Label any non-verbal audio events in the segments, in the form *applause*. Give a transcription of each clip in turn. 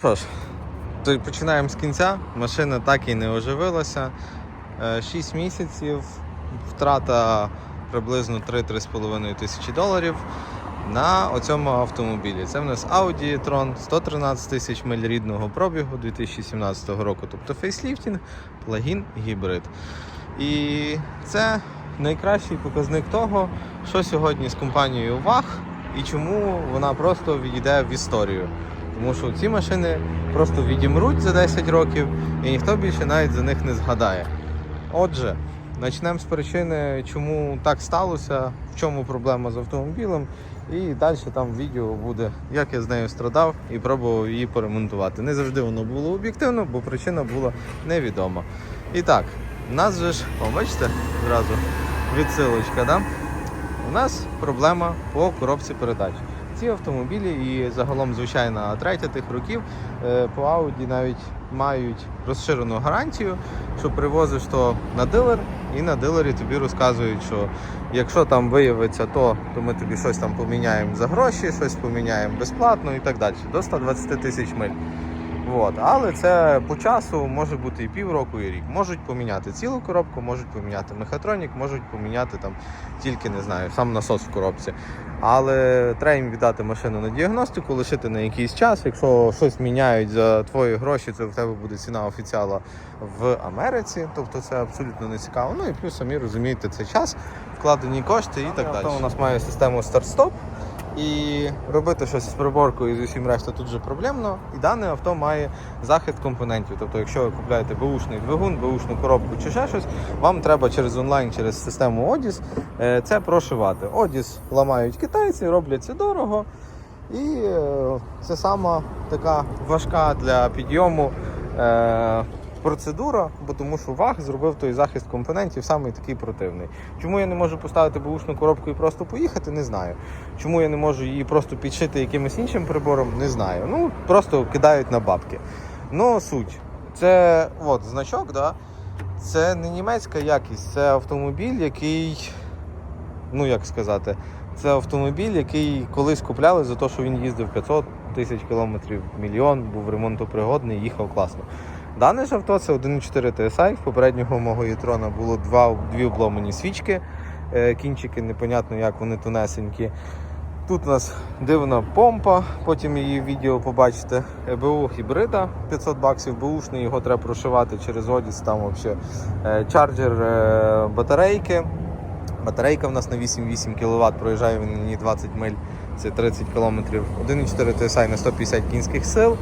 Що ж, починаємо з кінця. Машина так і не оживилася. 6 місяців, втрата приблизно 3-3,5 тисячі доларів на оцьому автомобілі. Це в нас Audi e-tron 113 тисяч миль рідного пробігу 2017 року, тобто фейсліфтінг, плагін, гібрид. І це найкращий показник того, що сьогодні з компанією ВАГ і чому вона просто відійде в історію. Тому що ці машини просто відімруть за 10 років і ніхто більше навіть за них не згадає. Отже, почнемо з причини, чому так сталося, в чому проблема з автомобілем. І далі там відео буде, як я з нею страдав і пробував її поремонтувати. Не завжди воно було об'єктивно, бо причина була невідома. І так, у нас же ж, о, бачите, зразу відсилочка, да? У нас проблема по коробці передач. Ці автомобілі і загалом звичайно, третя тих років е, по Audi навіть мають розширену гарантію, що привозиш то на дилер, і на дилері тобі розказують, що якщо там виявиться то, то ми тобі щось там поміняємо за гроші, щось поміняємо безплатно і так далі. До 120 тисяч миль. От. Але це по часу може бути і півроку, і рік. Можуть поміняти цілу коробку, можуть поміняти мехатронік, можуть поміняти там тільки не знаю, сам насос в коробці. Але треба їм віддати машину на діагностику, лишити на якийсь час. Якщо щось міняють за твої гроші, це в тебе буде ціна офіціала в Америці. Тобто це абсолютно не цікаво. Ну і плюс самі розумієте, це час, вкладені кошти і так далі. У нас має систему старт-стоп. І робити щось з приборкою і з усім решта тут вже проблемно. І дане авто має захист компонентів. Тобто, якщо ви купуєте бушний двигун, бушну коробку чи ще щось, вам треба через онлайн, через систему Одіс е, це прошивати. Одіс ламають китайці, роблять це дорого. І е, це сама така важка для підйому е, процедура, бо тому що ВАГ зробив той захист компонентів самий такий противний. Чому я не можу поставити бушну коробку і просто поїхати, не знаю. Чому я не можу її просто підшити якимось іншим прибором, не знаю. Ну, просто кидають на бабки. Ну, суть. Це от значок, да? це не німецька якість, це автомобіль, який, ну як сказати, це автомобіль, який колись купляли за те, що він їздив 500 тисяч кілометрів, мільйон, був ремонтопригодний, їхав класно. Дане ж авто це 1.4 TSI. В попереднього мого Єтрона було два, дві обломані свічки, е, кінчики, непонятно як вони тонесенькі. Тут у нас дивна помпа, потім її відео побачите. БУ гібрида 500 баксів, бушний, його треба прошивати через Одіс, там взагалі е, чарджер е, батарейки. Батарейка в нас на 8,8 кВт, проїжджає він на ній 20 миль, це 30 км. 1,4 TSI на 150 кінських сил.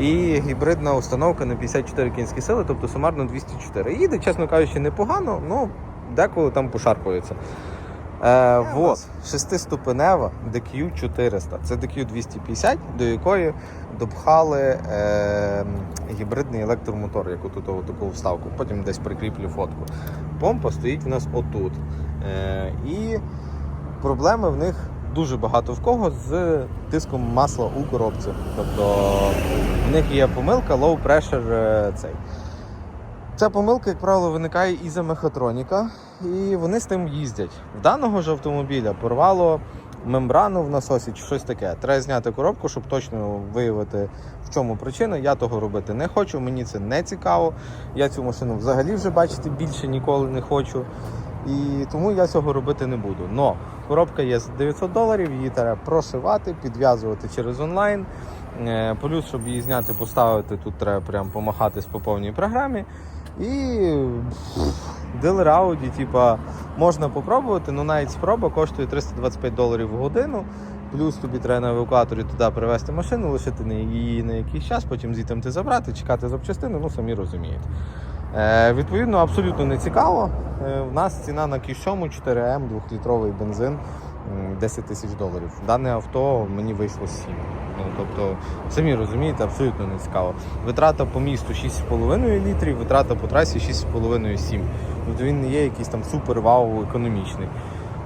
І гібридна установка на 54 кінські сили, тобто сумарно 204. Їде, чесно кажучи, непогано, але деколи там пошарпується. Е, вот, шестиступенева DQ400. Це DQ250, до якої допхали е, гібридний електромотор, яку тут таку вставку. Потім десь прикріплю фотку. Помпа стоїть у нас отут. Е, і проблеми в них дуже багато в кого з тиском масла у коробці. Тобто в них є помилка low pressure е, цей. Ця помилка, як правило, виникає із-за мехатроніка, і вони з тим їздять. В даного ж автомобіля порвало мембрану в насосі чи щось таке. Треба зняти коробку, щоб точно виявити, в чому причина. Я того робити не хочу, мені це не цікаво. Я цю машину взагалі вже бачити більше ніколи не хочу. І тому я цього робити не буду. Но коробка є за 900 доларів, її треба прошивати, підв'язувати через онлайн. Е, Плюс, щоб її зняти, поставити, тут треба прям помахатись по повній програмі. І Audi, типа, можна попробувати, але навіть спроба коштує 325 доларів в годину. Плюс тобі треба на евакуаторі туди привезти машину, лишити її на якийсь час, потім звідти забрати, чекати запчастини, ну самі розумієте. Е, відповідно, абсолютно не цікаво. Е, в нас ціна на кішому 4М, 2-літровий бензин 10 тисяч доларів. Дане авто мені вийшло 7. Ну, тобто, самі розумієте, абсолютно не цікаво. Витрата по місту 6,5 літрів, витрата по трасі 6,5-7. Тобто він не є якийсь там супер-вау економічний.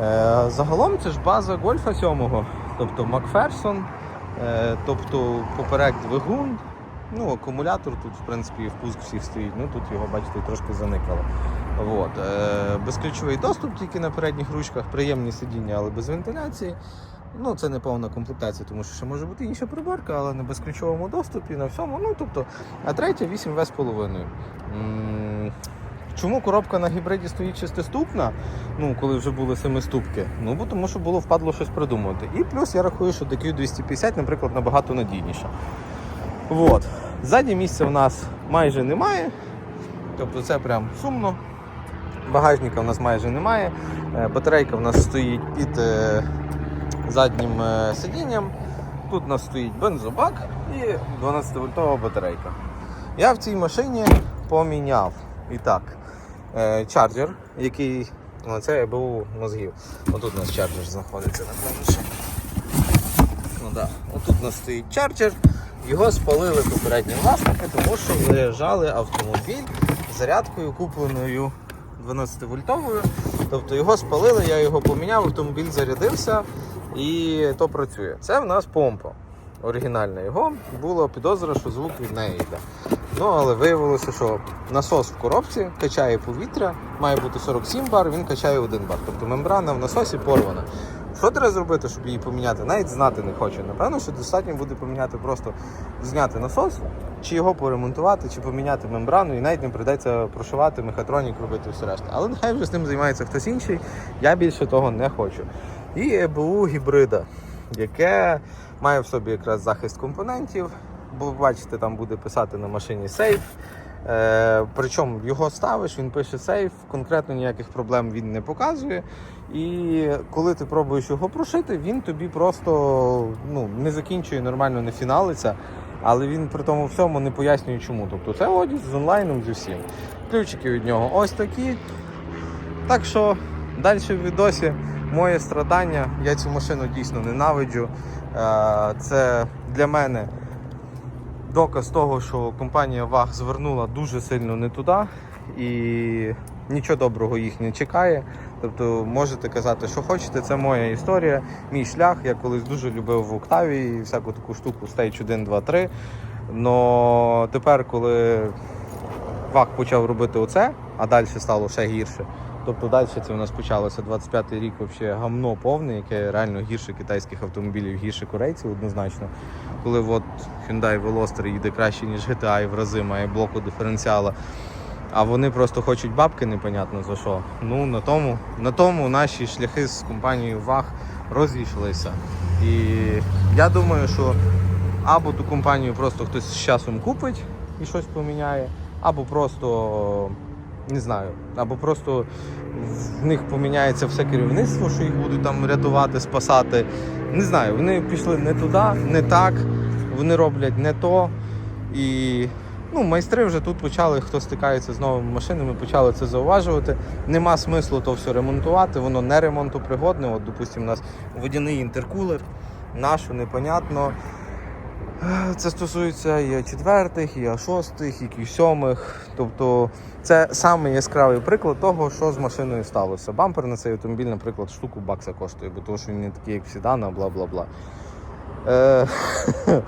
Е, загалом це ж база гольфа 7, тобто Макферсон, е, тобто поперек двигун. Ну, акумулятор тут, в принципі, і впуск всіх стоїть. Ну тут його, бачите, трошки заникало. От. Е, безключовий доступ тільки на передніх ручках, приємні сидіння, але без вентиляції. Ну, це не повна комплектація, тому що ще може бути інша приборка, але на безключовому доступі, на всьому. Ну, тобто, а третя 8 В з половиною. Чому коробка на гібриді стоїть шестиступна, ну коли вже були семиступки? Ну бо тому що було впадло щось придумувати. І плюс я рахую, що DQ250, наприклад, набагато надійніша. Вот. Ззаді місця в нас майже немає. Тобто це прям сумно. Багажника в нас майже немає. Е, Батарейка в нас стоїть під е, заднім е, сидінням. Тут у нас стоїть бензобак і 12-вольтова батарейка. Я в цій машині поміняв. І так, чарджер, який. Ну, це ЕБУ мозгів. Отут у нас чарджер знаходиться на Ну да. Отут у нас стоїть чарджер. Його спалили попередні власники, тому що заряджали автомобіль зарядкою купленою 12-вольтовою. Тобто його спалили, я його поміняв, автомобіль зарядився і то працює. Це в нас помпа. Оригінальна його було підозра, що звук від неї йде. Ну, але виявилося, що насос в коробці качає повітря, має бути 47 бар, він качає 1 бар. Тобто мембрана в насосі порвана. Що треба зробити, щоб її поміняти? Навіть знати не хочу. Напевно, що достатньо буде поміняти просто зняти насос, чи його поремонтувати, чи поміняти мембрану, і навіть не прийдеться прошивати мехатронік, робити все решта. Але нехай вже з ним займається хтось інший. Я більше того не хочу. І ЕБУ гібрида, яке має в собі якраз захист компонентів. Бо бачите, там буде писати на машині сейф. Е, причому його ставиш, він пише сейф, конкретно ніяких проблем він не показує. І коли ти пробуєш його прошити, він тобі просто ну, не закінчує нормально, не фіналиться, але він при тому всьому не пояснює чому. Тобто це одяг з онлайном зі всім. Ключики від нього ось такі. Так що далі в відосі моє страдання. Я цю машину дійсно ненавиджу. Е, Це для мене доказ того, що компанія ВАГ звернула дуже сильно не туди і нічого доброго їх не чекає. Тобто можете казати, що хочете, це моя історія, мій шлях. Я колись дуже любив в Октаві всяку таку штуку Stage 1, 2, 3. Но тепер, коли ВАГ почав робити оце, а далі стало ще гірше. Тобто далі це у нас почалося 25-й рік взагалі гамно повне, яке реально гірше китайських автомобілів, гірше корейців однозначно. Коли от Hyundai Veloster їде краще, ніж GTI в рази, має блоку диференціала. А вони просто хочуть бабки, непонятно за що. Ну на тому, на тому наші шляхи з компанією ВАГ розійшлися. І я думаю, що або ту компанію просто хтось з часом купить і щось поміняє, або просто не знаю, або просто в них поміняється все керівництво, що їх будуть там рятувати, спасати. Не знаю, вони пішли не туди, не так, вони роблять не то. І ну, майстри вже тут почали, хто стикається з новими машинами, почали це зауважувати. Нема смислу то все ремонтувати, воно не ремонтопригодне. От, допустимо, у нас водяний інтеркулер, нашу непонятно. Це стосується і А4, і А6, і Q7. Тобто це самий яскравий приклад того, що з машиною сталося. Бампер на цей автомобіль, наприклад, штуку бакса коштує, бо тому що він не такий, як седан, а бла бла бла. Е, *laughs*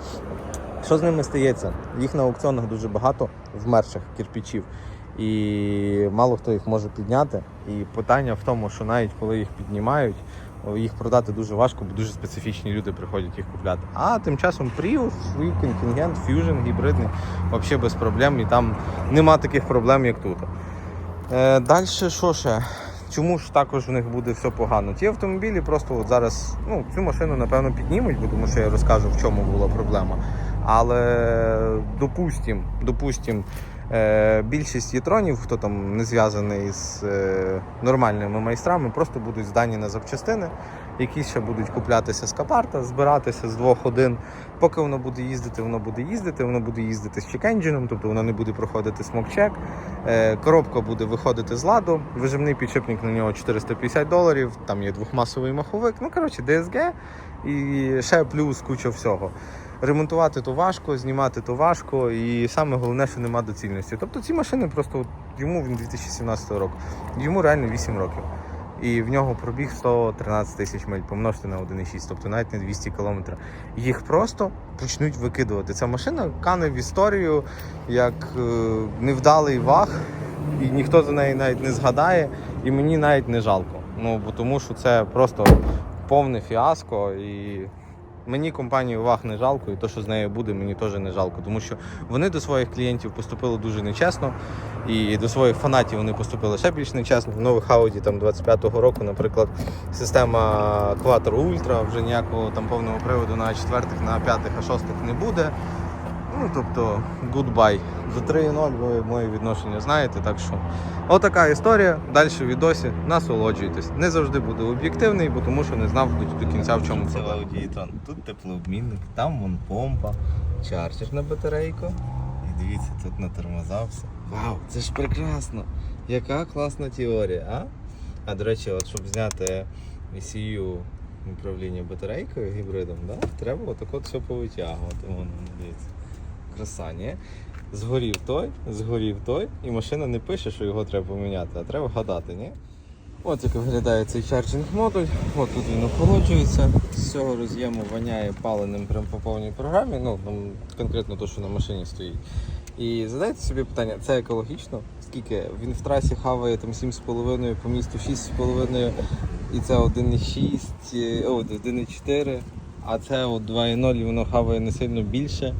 що з ними стається? Їх на аукціонах дуже багато в мерчах кирпичів. І мало хто їх може підняти. І питання в тому, що навіть коли їх піднімають, їх продати дуже важко, бо дуже специфічні люди приходять їх купляти. А тим часом Prius, свій контингент, Fusion гібридний, взагалі без проблем. І там нема таких проблем, як тут. Е, Далі що ще? Чому ж також в них буде все погано? Ті автомобілі просто от зараз ну, цю машину напевно піднімуть, бо тому що я розкажу, в чому була проблема. Але допустим, допустим, більшість єтронів, хто там не зв'язаний з е, нормальними майстрами, просто будуть здані на запчастини, які ще будуть куплятися з капарта, збиратися з двох один. Поки воно буде їздити, воно буде їздити, воно буде їздити з чек-енджином, тобто воно не буде проходити смок-чек. Е, Коробка буде виходити з ладу, вижимний підшипник на нього 450 доларів, там є двохмасовий маховик. Ну, коротше, DSG і ще плюс куча всього. Ремонтувати то важко, знімати то важко, і саме головне, що нема доцільності. Тобто ці машини просто йому він 2017 року, йому реально 8 років. І в нього пробіг 113 тисяч миль, помножте на 1,6, тобто навіть не 200 кілометрів. Їх просто почнуть викидувати. Ця машина кане в історію як е, невдалий ваг, і ніхто за неї навіть не згадає, і мені навіть не жалко. Ну бо тому що це просто повне фіаско. І мені компанії уваг не жалко, і то, що з нею буде, мені теж не жалко. Тому що вони до своїх клієнтів поступили дуже нечесно, і до своїх фанатів вони поступили ще більш нечесно. В нових Audi там 25-го року, наприклад, система Quattro Ultra, вже ніякого там повного приводу на четвертих, на п'ятих, а шостих не буде. Ну, тобто, goodbye. За 3.0 ви моє відношення знаєте, так що отака історія. Далі в відосі насолоджуйтесь. Не завжди буду об'єктивний, бо тому що не знав до, до кінця в чому це аудієтон. Тут теплообмінник, там вон помпа, чарджер на батарейку. І дивіться, тут на тормоза все. Вау, це ж прекрасно! Яка класна теорія, а? А до речі, от щоб зняти ECU управління батарейкою гібридом, да? треба отак от все повитягувати. Вон, дивіться. Краса, ні? Згорів той, згорів той, і машина не пише, що його треба поміняти, а треба гадати, ні? От як виглядає цей чарджинг модуль. От тут він охолоджується. З цього роз'єму воняє паленим прямо по повній програмі. Ну, конкретно то, що на машині стоїть. І задайте собі питання, це екологічно? Скільки? Він в трасі хаває там 7,5 по місту 6,5 і це 1,6, е, о, 1,4, а це от 2,0 і воно хаває не сильно більше.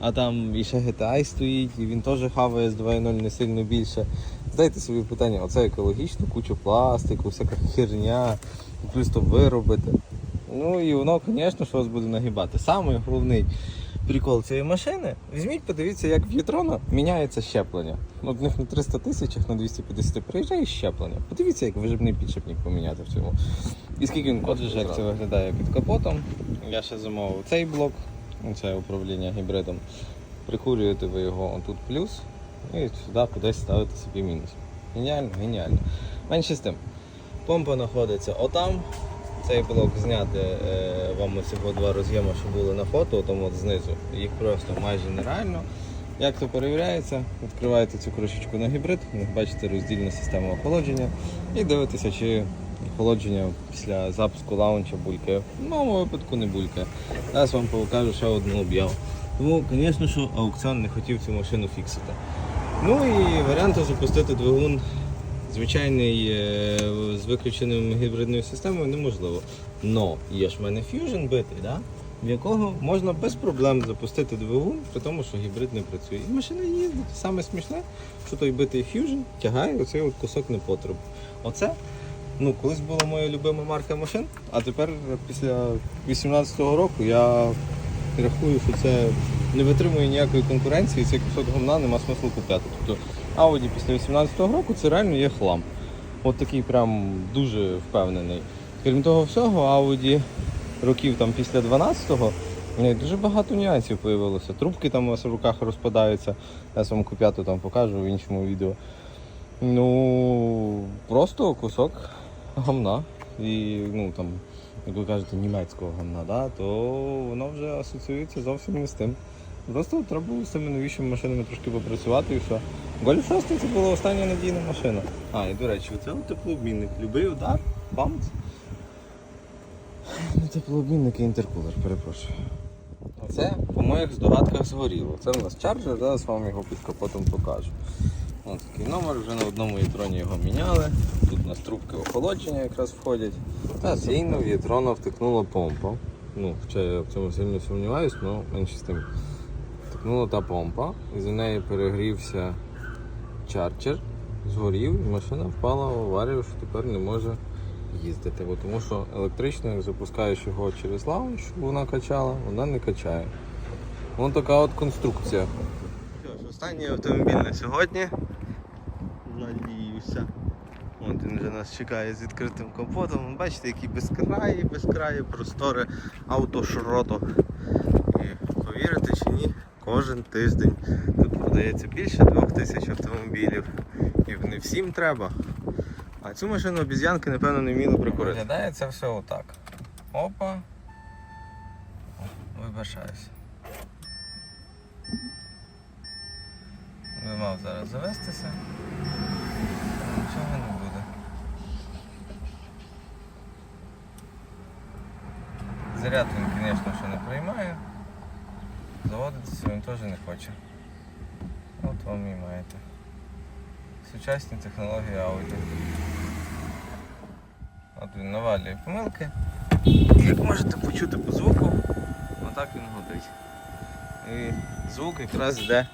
А там і ще GTI стоїть, і він теж хаває з 2.0 не сильно більше. Задайте собі питання, оце екологічно, кучу пластику, всяка херня, плюс то виробити. Ну і воно, звісно, що вас буде нагибати. Самий головний прикол цієї машини, візьміть, подивіться, як в Єтрона міняється щеплення. Ну, в них на 300 тисячах, на 250 приїжджає щеплення. Подивіться, як виживний підшипник поміняти в цьому. І скільки він коштує, як це виглядає під капотом. Я ще замовив цей блок, це управління гібридом. Прикурюєте ви його отут плюс і сюди кудись ставите собі мінус. Геніально, геніально. Менше з тим. Помпа знаходиться отам. Цей блок зняти е, вам оці два роз'єми, що були на фото, там от знизу. Їх просто майже нереально. Як то перевіряється, відкриваєте цю кришечку на гібрид, бачите роздільну систему охолодження і дивитеся, чи охолодження після запуску лаунча булькає. В моєму випадку не булькає. Зараз вам покажу ще одну об'яву. Тому, звісно, що аукціон не хотів цю машину фіксити. Ну і варіанти запустити двигун звичайний е, з виключеним гібридною системою неможливо. Но є ж в мене Fusion битий, да? в якого можна без проблем запустити двигун, при тому, що гібрид не працює. І машина їздить. Саме смішне, що той битий Fusion тягає оцей от кусок непотребу. Оце ну, колись була моя любима марка машин, а тепер після 18-го року я рахую, що це не витримує ніякої конкуренції, цей кусок говна нема смислу купляти. Тобто Audi після 18-го року це реально є хлам. От такий прям дуже впевнений. Крім того всього, Audi років там після 12-го в неї дуже багато нюансів з'явилося. Трубки там у вас в руках розпадаються. Я вам куп'яту там покажу в іншому відео. Ну, просто кусок гамна. І ну там, як ви кажете, німецького гамна, да, то воно вже асоціюється зовсім не з тим. Просто треба було з цими новішими машинами трошки попрацювати і все. Golf 6 це була остання надійна машина. А, і до речі, це теплообмінник. Любий удар, бамц. Не теплообмінник і інтеркулер, перепрошую. Це по моїх здогадках згоріло. Це в нас чарджер, зараз вам його під капотом покажу. Ось такий номер, вже на одному єтроні його міняли. Нас трубки охолодження якраз входять. Та сильно в єтрона втикнула помпа. Ну, хоча я в цьому сильно сумніваюсь, але менше з тим. Втикнула та помпа, і за нею перегрівся чарджер, згорів, і машина впала в аварію, що тепер не може їздити. Бо тому що електрично, як запускаєш його через лаунч, щоб вона качала, вона не качає. Ось така от конструкція. Що ж, останній автомобіль на сьогодні. Надіюся. Він вже нас чекає з відкритим капотом. Бачите, які безкраї, безкраї, простори автошроту. І повірите чи ні, кожен тиждень тут продається більше двох тисяч автомобілів. І не всім треба. А цю машину обіз'янки, напевно, не вміли прикурити. Виглядає це все отак. Опа. Вибачаюся. Би мав зараз завестися. Нічого не буде. Заряд він, звісно, що не приймає. Заводитися він теж не хоче. От вам і маєте. Сучасні технології Audi. От він навалює помилки. Як можете почути по звуку, отак він гудить. І звук якраз йде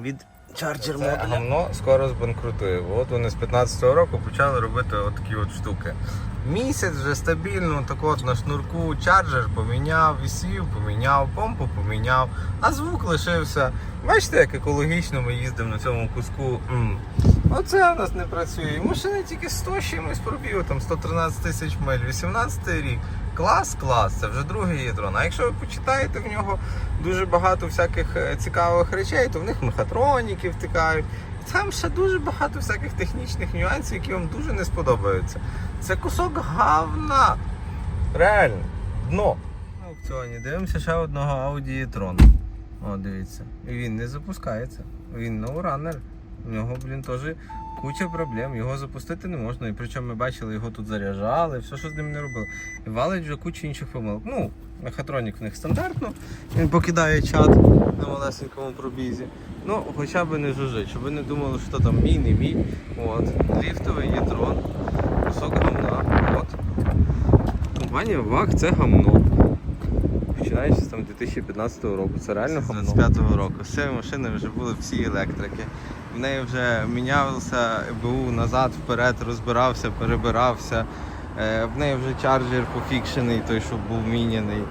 від чарджер модуля. Гамно скоро збанкрутує. От вони з 15-го року почали робити от такі от штуки. Місяць вже стабільно, так от на шнурку чарджер поміняв, вісів, поміняв, помпу поміняв, а звук лишився. Бачите, як екологічно ми їздимо на цьому куску. Оце у нас не працює. Машини тільки 100 чимось пробіг, там 113 тисяч миль, 18 рік. Клас, клас, це вже другий ядрон. А якщо ви почитаєте в нього дуже багато всяких е, цікавих речей, то в них мехатроніки втикають. Там ще дуже багато всяких технічних нюансів, які вам дуже не сподобаються. Це кусок гавна. Реально, дно. На аукціоні дивимося ще одного Audi e-tron. О, дивіться. І він не запускається. Він ноураннер. У нього, блін, теж куча проблем. Його запустити не можна. І причому ми бачили, його тут заряджали, все, що з ним не робили. І валить вже кучу інших помилок. Ну, мехатронік в них стандартно. Він покидає чат на малесенькому пробізі. Ну, хоча б не жужить, щоб ви не думали, що там мій, не мій. От. Ліфтовий єтрон, кусок гамна. От. Компанія ВАК це гамно. Починаючи з там 2015 року. Це реально з 25-го року. З машини вже були всі електрики. В неї вже мінявся БУ назад, вперед, розбирався, перебирався. Е, В неї вже чарджер пофікшений, той, що був міняний.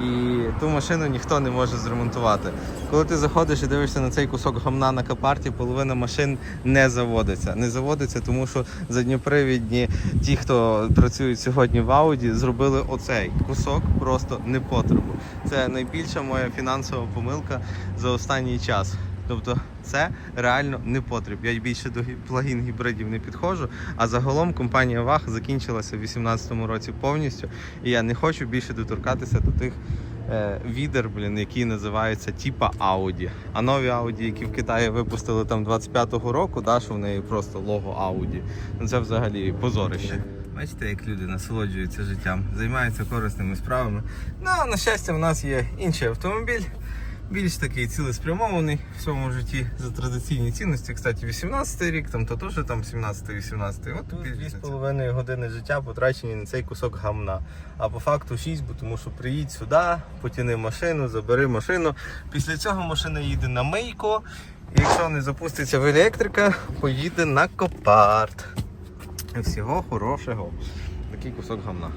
І ту машину ніхто не може зремонтувати. Коли ти заходиш і дивишся на цей кусок гамна на капарті, половина машин не заводиться. Не заводиться, тому що задньопривідні, ті, хто працюють сьогодні в Ауді, зробили оцей кусок просто непотребу. Це найбільша моя фінансова помилка за останній час. Тобто це реально не потріб. Я більше до плагін гібридів не підходжу. А загалом компанія VAG закінчилася в 2018 році повністю. І я не хочу більше доторкатися до тих е, відер, блін, які називаються типа Audi. А нові Audi, які в Китаї випустили там 25-го року, да, що в неї просто лого Audi. Ну це взагалі позорище. Бачите, як люди насолоджуються життям, займаються корисними справами. Ну, на щастя, в нас є інший автомобіль більш такий цілеспрямований в своєму житті за традиційні цінності. Кстати, 18 рік, там то теж там 17-18. От тут 2,5 години життя потрачені на цей кусок гамна. А по факту 6, бо тому що приїдь сюди, потяни машину, забери машину. Після цього машина їде на мийку. І якщо не запуститься в електрика, поїде на копарт. Всього хорошого. Такий кусок гамна.